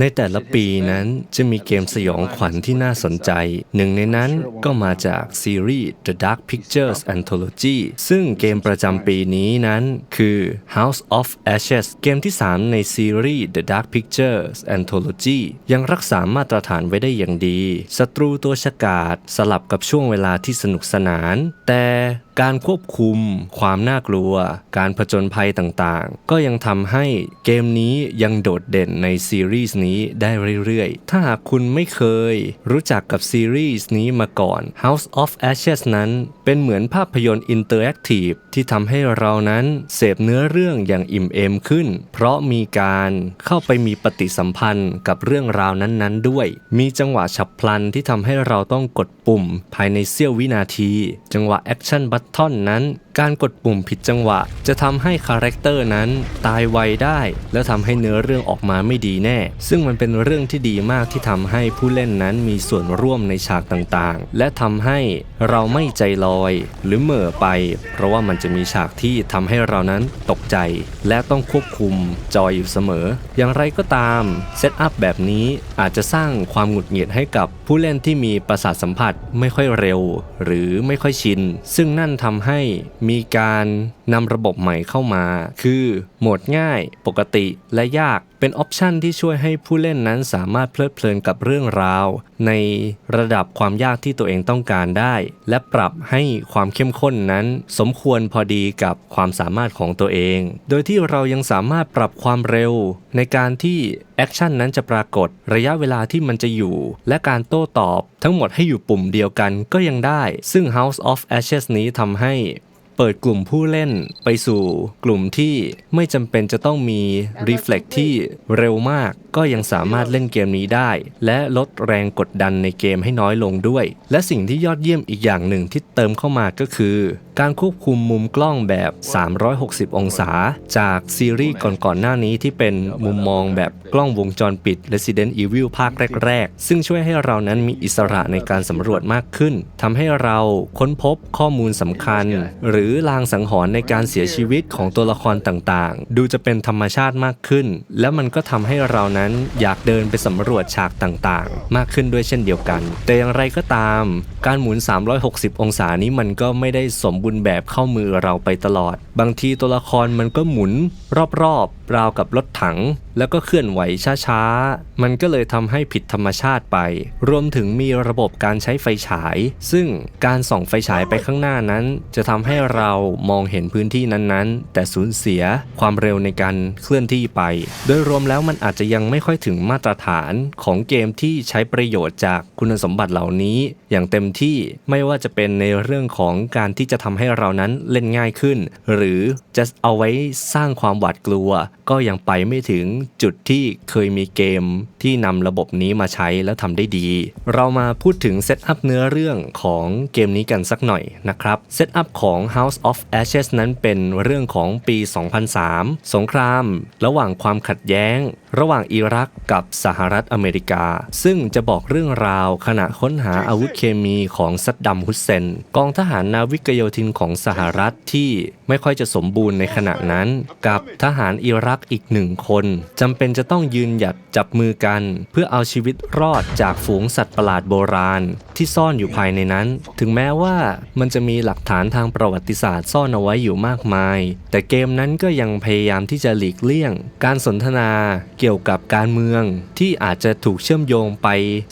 ในแต่ละปีนั้นจะมีเกมสยองขวัญที่น่าสนใจ หนึ่งในนั้นก็มาจากซีรีส์ The Dark Pictures Anthology ซึ่งเกมประจำปีนี้นั้นคือ House of Ashes เกมที่ 3 ในซีรีส์ The Dark Pictures Anthology ยังรักษามาตรฐานไว้ได้อย่างดี ศัตรูตัวฉกาจสลับกับช่วงเวลาที่สนุกสนาน แต่ การควบคุม ความน่ากลัว การผจญภัยต่างๆ ก็ยังทำให้เกมนี้ยังโดดเด่นในซีรีส์นี้ได้เรื่อยๆ ถ้าหากคุณไม่เคยรู้จักกับซีรีส์นี้มาก่อน House of Ashes นั้นเป็นเหมือนภาพยนตร์อินเตอร์แอคทีฟที่ทำให้เรานั้นเสพเนื้อเรื่องอย่างอิ่มเอมขึ้น เพราะมีการเข้าไปมีปฏิสัมพันธ์กับเรื่องราวนั้นๆ ด้วย มีจังหวะฉับพลันที่ทำให้เราต้องกดปุ่ม ภายในเสี้ยววินาที จังหวะแอคชั่นบัตท่อนนั้น การกดปุ่มผิดจังหวะ จะทำให้คาแรคเตอร์นั้นตายไวได้ แล้วทำให้เนื้อเรื่องออกมาไม่ดีแน่ ซึ่งมันเป็นเรื่องที่ดีมากที่ทำให้ผู้เล่นนั้นมีส่วนร่วมในฉากต่างๆ และทำให้เราไม่ใจลอย หรือเหม่อไป เพราะว่ามันจะมีฉากที่ทำให้เรานั้นตกใจ และต้องควบคุมจอยอยู่เสมอ อย่างไรก็ตามเซตอัพแบบนี้อาจจะสร้างความหงุดหงิดให้กับผู้เล่นที่มีประสาทสัมผัสไม่ค่อยเร็ว หรือไม่ค่อยชิน ซึ่งนั่นทำให้มีมีการนำระบบใหม่เข้ามา คือโหมดง่าย ปกติและยากเป็นออปชันที่ช่วยให้ผู้เล่นนั้นสามารถเพลิดเพลินกับเรื่องราว ในระดับความยากที่ตัวเองต้องการได้ และปรับให้ความเข้มข้นนั้น สมควรพอดีกับความสามารถของตัวเอง โดยที่เรายังสามารถปรับความเร็ว ในการที่แอคชั่นนั้นจะปรากฏระยะเวลาที่มันจะอยู่ และการโต้ตอบ ทั้งหมดให้อยู่ปุ่มเดียวกันก็ยังได้ ซึ่ง House of Ashes นี้ทำให้ เปิดกลุ่มผู้เล่นไปสู่กลุ่มที่ไม่จำเป็นจะต้องมี Reflex ที่เร็วมาก ก็ยังสามารถเล่นเกมนี้ได้ และลดแรงกดดันในเกมให้น้อยลงด้วย และสิ่งที่ยอดเยี่ยมอีกอย่างหนึ่งที่เติมเข้ามาก็คือ การควบคุมมุมกล้องแบบ 360 องศา จากซีรีส์ก่อนๆหน้านี้ที่เป็นมุมมองแบบกล้องวงจรปิด Resident Evil ภาคแรก ๆ ซึ่งช่วยให้เรานั้นมีอิสระในการสำรวจมากขึ้นทำให้เราค้นพบข้อมูลสำคัญ หรือลางสังหรณ์ในการเสียชีวิตของตัวละครต่างๆ ดูจะเป็นธรรมชาติมากขึ้น แล้วมันก็ทำให้เรานั้นอยากเดินไปสำรวจฉากต่างๆ มากขึ้นด้วยเช่นเดียวกัน แต่อย่างไรก็ตาม การหมุน 360 องศานี้มันก็ไม่ได้สมบูรณ์แบบเข้ามือเราไปตลอด บางทีตัวละครมันก็หมุน รอบๆราวกับรถถัง แล้วก็เคลื่อนไหวช้าๆ มันก็เลยทำให้ผิดธรรมชาติไป รวมถึงมีระบบการใช้ไฟฉาย ซึ่งการส่องไฟฉายไปข้างหน้านั้น จะทำให้เรามองเห็นพื้นที่นั้นๆ แต่สูญเสียความเร็วในการเคลื่อนที่ไป โดยรวมแล้วมันอาจจะยังไม่ค่อยถึงมาตรฐานของเกมที่ใช้ประโยชน์จากคุณสมบัติเหล่านี้ อย่างเต็มที่ไม่ว่าจะเป็นในเรื่องของการที่จะทำให้เรานั้นเล่นง่ายขึ้น หรือจะเอาไว้สร้างความหวาดกลัว ก็ยังไปไม่ถึงจุดที่เคยมีเกมที่นำระบบนี้มาใช้แล้วทำได้ดี เรามาพูดถึงเซตอัพเนื้อเรื่องของเกมนี้กันสักหน่อยนะครับเซตอัพของ House of Ashes นั้นเป็นเรื่องของปี 2003 สงคราม ระหว่างความขัดแย้งระหว่างอิรักกับสหรัฐอเมริกา ซึ่งจะบอกเรื่องราวขณะค้นหาอาวุธเคมีของซัดดัมฮุสเซน กองทหารนาวิกโยธินของสหรัฐที่ไม่ค่อยจะสมบูรณ์ในขณะนั้น กับทหารอิรักอีกหนึ่งคนจำเป็นจะต้องยืนหยัดจับมือกัน เพื่อเอาชีวิตรอดจากฝูงสัตว์ประหลาดโบราณ ที่ซ่อนอยู่ภายในนั้น ถึงแม้ว่ามันจะมีหลักฐานทางประวัติศาสตร์ซ่อนเอาไว้อยู่มากมาย แต่เกมนั้นก็ยังพยายามที่จะหลีกเลี่ยง การสนทนาเกี่ยวกับการเมืองที่อาจจะถูกเชื่อมโยงไป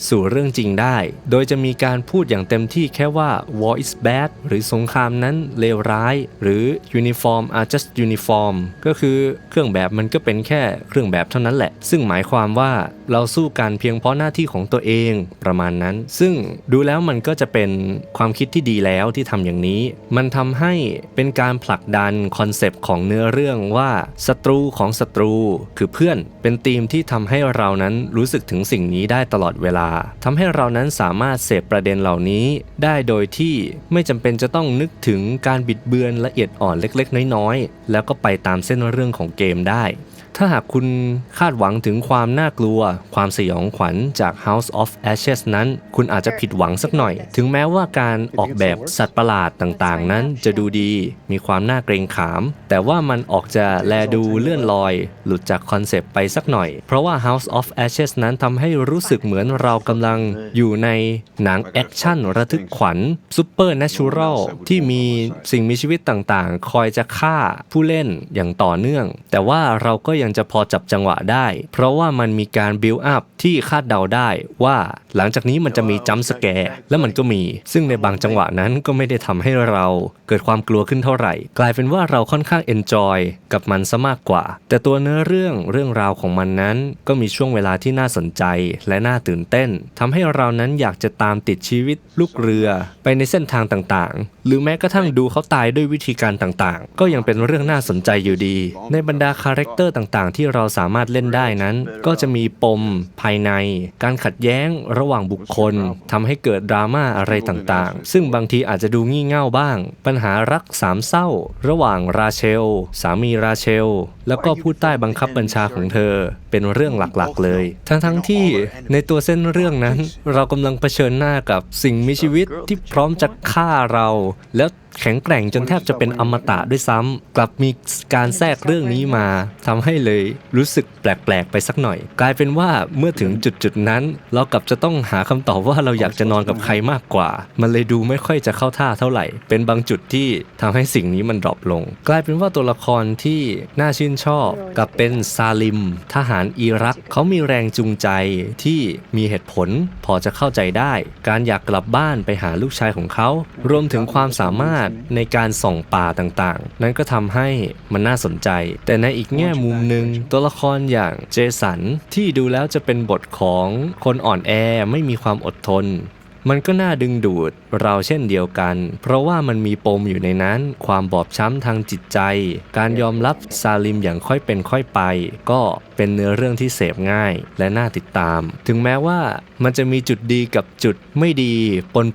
สู่เรื่องจริงได้ โดยจะมีการพูดอย่างเต็มที่แค่ว่า war is bad หรือสงครามนั้นเลวร้าย หรือ uniform are just uniform ก็คือเครื่องแบบมันก็เป็นแค่เครื่องแบบเท่านั้นแหละ ซึ่งหมายความว่าเราสู้กันเพียงเพราะหน้าที่ของตัวเองประมาณนั้น ซึ่งดูแล้วมันก็จะเป็นความคิดที่ดีแล้วที่ทำอย่างนี้ มันทำให้เป็นการผลักดันคอนเซปต์ของเนื้อเรื่องว่าศัตรูของศัตรูคือเพื่อนเป็นธีมที่ทำให้เรานั้นรู้สึกถึงสิ่งนี้ได้ตลอดเวลาทำให้เรานั้นสามารถเสพประเด็นเหล่านี้ ได้โดยที่ไม่จำเป็นจะต้องนึกถึงการบิดเบือนละเอียดอ่อนเล็กๆ น้อยๆ แล้วก็ไปตามเส้นเรื่องของเกมได้ ถ้าหากคุณคาดหวังถึงความน่ากลัว ความสยองขวัญจาก House of Ashes นั้น คุณอาจจะผิดหวังสักหน่อย ถึงแม้ว่าการออกแบบสัตว์ประหลาดต่างๆ นั้นจะดูดี มีความน่าเกรงขาม แต่ว่ามันออกจะแลดูเลื่อนลอย หลุดจากคอนเซปต์ไปสักหน่อย เพราะว่า House of Ashes นั้นทำให้รู้สึกเหมือนเรากำลังอยู่ในหนังแอคชั่นระทึกขวัญซูเปอร์เนชอรัลที่มีสิ่งมีชีวิตต่างๆ คอยจะฆ่าผู้เล่นอย่างต่อเนื่อง แต่ว่าเราก็ยังจะพอจับจังหวะได้ เพราะว่ามันมีการบิวอัพที่คาดเดาได้ว่าหลังจากนี้มันจะมีจัมป์สแกร์และมันก็มี ซึ่งในบางจังหวะนั้นก็ไม่ได้ทำให้เราเกิดความกลัวขึ้นเท่าไหร่ กลายเป็นว่าเราค่อนข้างเอนจอยกับมันซะมากกว่า แต่ตัวเนื้อเรื่องเรื่องราวของมันนั้น ก็มีช่วงเวลาที่น่าสนใจและน่าตื่นเต้นทำให้เรานั้นอยากจะตามติดชีวิตลูกเรือไปในเส้นทางต่างๆ หรือแม้กระทั่งดูเขาตายด้วยวิธีการต่างๆ ก็ยังเป็นเรื่องน่าสนใจอยู่ดี ในบรรดาคาแรคเตอร์ต่างๆ ที่เราสามารถเล่นได้นั้น ก็จะมีปมภายใน การขัดแย้งระหว่างบุคคลทำให้เกิดดราม่าอะไรต่างๆ ซึ่งบางทีอาจจะดูงี่เง่าบ้าง ปัญหารักสามเศร้า ระหว่างราเชล สามีราเชล แล้วก็ผู้ใต้บังคับบัญชาของเธอ เป็นเรื่องหลักๆ เลย ทั้งๆที่ในตัวเส้นเรื่องนั้น เรากำลังเผชิญหน้ากับสิ่งมีชีวิตที่พร้อมจะฆ่าเราแล้ว แข็งแกร่งจนแทบจะเป็นอมตะด้วยซ้ำกลับมีการแทรกเรื่องนี้มาทำให้เลยรู้สึกแปลกๆไปสักหน่อย กลายเป็นว่าเมื่อถึงจุดๆนั้น เรากลับจะต้องหาคำตอบว่าเราอยากจะนอนกับใครมากกว่า มันเลยดูไม่ค่อยจะเข้าท่าเท่าไหร่ เป็นบางจุดที่ทำให้สิ่งนี้มันดรอปลง กลายเป็นว่าตัวละครที่น่าชื่นชอบกับเป็นซาลิม ทหารอิรักเขามีแรงจูงใจที่มีเหตุผลพอจะเข้าใจได้ การอยากกลับบ้านไปหาลูกชายของเขา รวมถึงความสามารถในการส่องป่าต่างๆ นั้นก็ทำให้มันน่าสนใจ แต่ในอีกแง่มุมหนึ่งตัวละครอย่างเจสันที่ดูแล้วจะเป็นบทของคนอ่อนแอไม่มีความอดทน มันก็น่าดึงดูดเราเช่นเดียวกัน เพราะว่ามันมีปมอยู่ในนั้น ความบอบช้ำทางจิตใจ การยอมรับซาลิมอย่างค่อยเป็นค่อยไป ก็เป็นเนื้อเรื่องที่เสพง่ายและน่าติดตาม ถึงแม้ว่ามันจะมีจุดดีกับจุดไม่ดี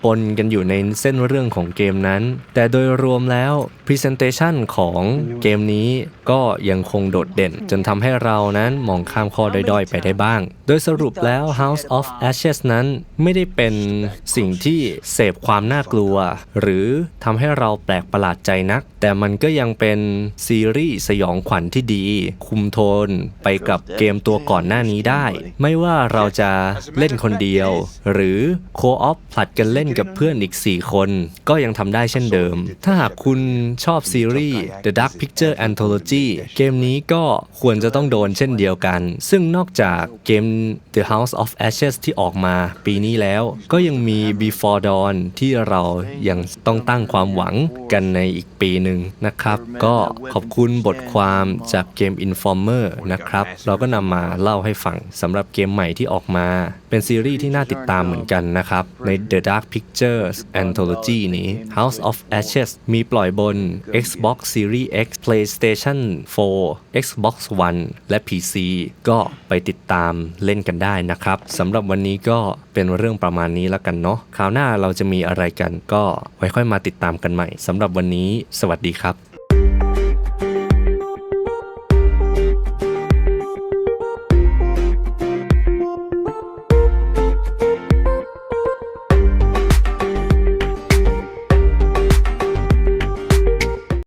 ปนๆกันอยู่ในเส้นเรื่องของเกมนั้น แต่โดยรวมแล้ว Presentation ของเกมนี้ก็ยังคงโดดเด่น จนทำให้เรานั้นมองข้ามข้อด้อยๆ ไปได้บ้าง ดยสรุปแล้ว House of Ashes นั้นไม่ได้เป็นสิ่งที่เสพความน่ากลัว หรือทำให้เราแปลกประหลาดใจนัก แต่มันก็ยังเป็นซีรีส์สยองขวัญที่ดี คุมโทนไปกับเกมตัวก่อนหน้านี้ได้ ไม่ว่าเราจะเล่นคนเดียว หรือโคออฟผลัดกันเล่นกับเพื่อนอีก 4 คน ก็ยังทำได้เช่นเดิม ถ้าหากคุณชอบซีรีส์ The Dark Picture Anthology เกมนี้ก็ควรจะต้องโดนเช่นเดียวกัน ซึ่งนอกจากเกม The House of Ashes ที่ออกมาปีนี้แล้ว ก็ยังมี Before Dawn ที่เรายังต้องตั้งความหวังกันในอีกปีหนึ่งนะครับ ก็ขอบคุณบทความจากเกม Informer นะครับ เราก็นำมาเล่าให้ฟังสำหรับเกมใหม่ที่ออกมา เป็นซีรีส์ที่น่าติดตามเหมือนกันนะครับ ใน The Dark Pictures Anthology นี้ House of Ashes มีปล่อยบน Xbox Series X PlayStation 4 Xbox One และ PC ก็ไปติดตามเล่นกันได้นะครับสำหรับวันนี้ก็เป็นเรื่องประมาณนี้แล้วกันเนาะคราวหน้าเราจะมีอะไรกันก็ไว้ค่อยมาติดตามกันใหม่สำหรับวันนี้ สวัสดีครับ